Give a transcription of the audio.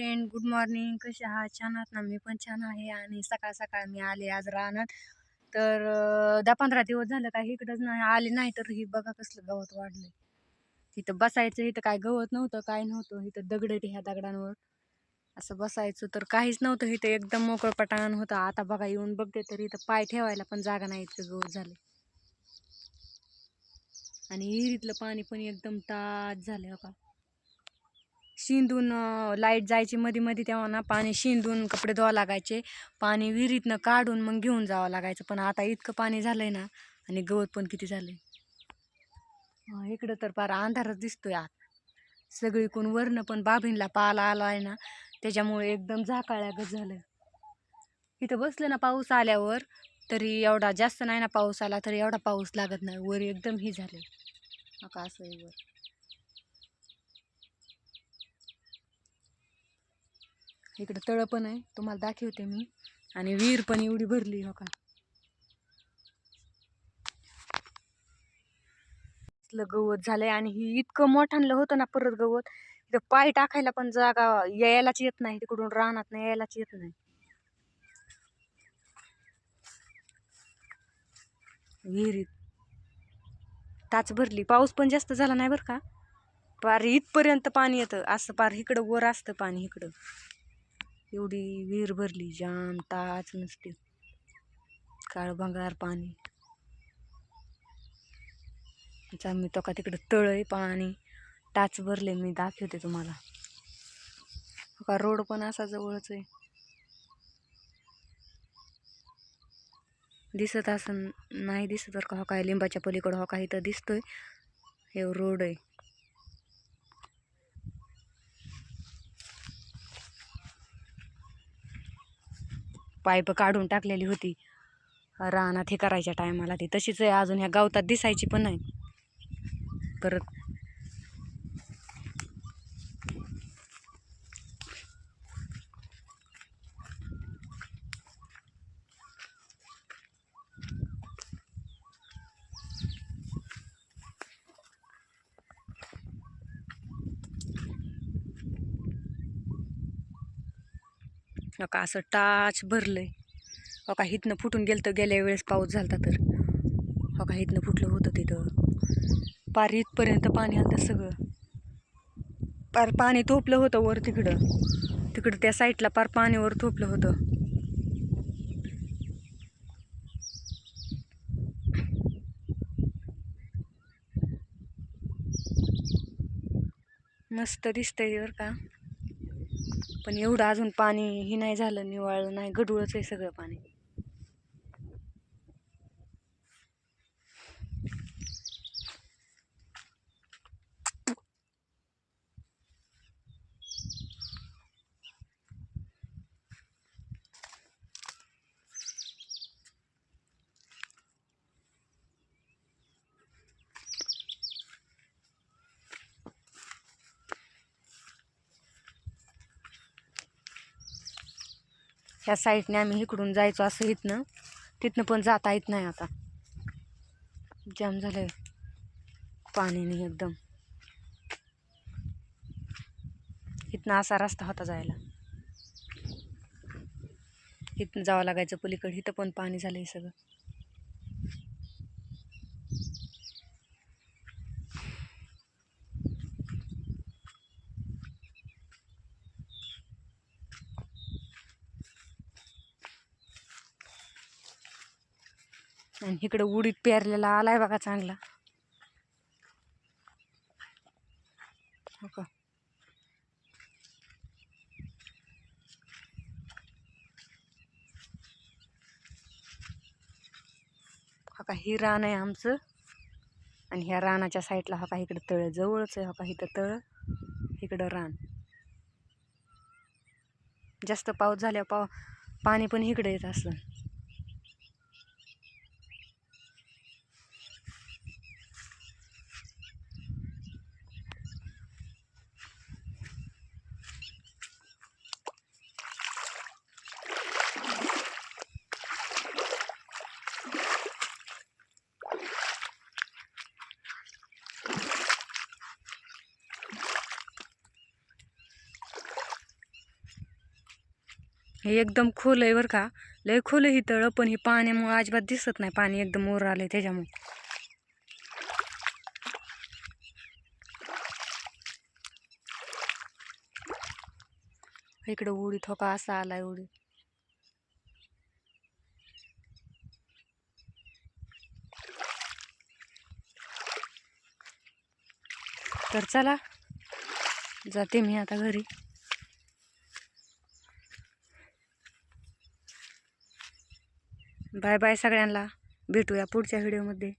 Friend good morning कसे आहात? छान आहात ना? मी पण छान आहे आणि सकाळ सकाळ मी आले आज रानात. तर दहा पंधरा दिवस झालं काही इकडंच नाही आले नाही तर ही बघा कसलं गवत वाढलंय. इथं बसायचं इथं काय गवत नव्हतं काय नव्हतं इथं दगड ह्या दगडांवर. असं बसायचं तर काहीच नव्हतं इथं एकदम मोकळं पटाण होतं. आता बघा येऊन बघते तर इथं पाय ठेवायला पण जागा नाही इतकं गवत झालं आणि विहिरीतलं पाणी पण एकदम ताज झालं हो का? शिंदून लाइट जायची मध्ये मध्ये तेव्हा ना पाणी शिंदून कपडे धुवा लागायचे. पाणी विहिरीतनं काढून मग घेऊन जावं लागायचं. पण आता इतकं पाणी झालंय ना आणि गवत पण किती झालंय. आहे इकडं तर फार अंधारच दिसतोय आत. सगळीकडून वरनं पण बाबींला पाला आलाय ना त्याच्यामुळे एकदम झाकाळ्यागत झालं. इथं बसलं ना पाऊस आल्यावर तरी एवढा जास्त नाही ना पाऊस आला तरी एवढा पाऊस लागत नाही. वर एकदम ही झाले. का असं आहे वर. इकडं तळ पण आहे. तुम्हाला दाखवते मी. आणि विहीर पण एवढी भरली हो का? गवत झालंय आणि ही इतकं मोठ्यानलं होतं ना परत गवत. इथं पाय टाकायला पण जागा यायलाच येत नाही. तिकडून राहणार नाही यायलाच येत नाही. विहिरीत टाच भरली. पाऊस पण जास्त झाला नाही बरं का? पार इथपर्यंत पाणी येतं. असं पार इकडं वर असतं पाणी इकडं. एवढी विहीर भरली जाम टाच नसते. काळ भंगार पाणी. जा मी तो का तिकडं तळ आहे पाणी. टाच भरले मी दाखवते तुम्हाला. हो का रोड पण असा जवळच आहे. दिसत असं नाही दिसत बरं का. हो काय लिंबाच्या पलीकडं हो का इथं दिसतोय. हे रोड आहे. पाईप काढून टाकलेली होती. रानात हे करायच्या टायमाला ती. तशीच आहे अजून ह्या गावतात दिसायची पण नाही. परत का असं टाच भरलंय. हो का हिथनं फुटून गेलं तर गेल्या वेळेस पाऊस झाला तर. हो का हिथनं फुटलं होतं तिथं. पार इथपर्यंत पाणी आलं सगळं. पार पाणी थोपलं होतं वर तिकडं. तिकडं त्या साईडला पार पाणीवर थोपलं होतं. मस्त दिसतंय बरं का. पण एवढं अजून पाणी ही नाही झालं निवाळलं नाही गढूळच आहे सगळं पाणी. ह्या साईडने आम्ही इकडून जायचो असं इथनं. तिथनं पण जाता येत नाही आता. जाम झालंय. पाणीने एकदम. इथनं असा रस्ता होता जायला. इथनं जावं लागायचं पलीकडे. इथं पण पाणी झालंय सगळं. आणि इकडं उडीत पेरलेला आलाय बघा चांगला. हो का का ही रान आहे आमचं. आणि ह्या रानाच्या साईडला हा का इकडं तळ जवळच आहे हो का इथं तळ इकडं रान. जास्त पाऊस झाल्यावर पाव पाणी पण इकडे येत असं हे एकदम खोल आहे बरं का. लय खोल आहे ही तळं पण हे पाण्यामुळं अजिबात दिसत नाही. पाणी एकदम वर आलंय त्याच्यामुळे. इकडं उडीत थोका असा आलाय उडीत तर चला जाते मी आता घरी. बाय बाय सगळ्यांना. भेटूया पुढच्या व्हिडिओमध्ये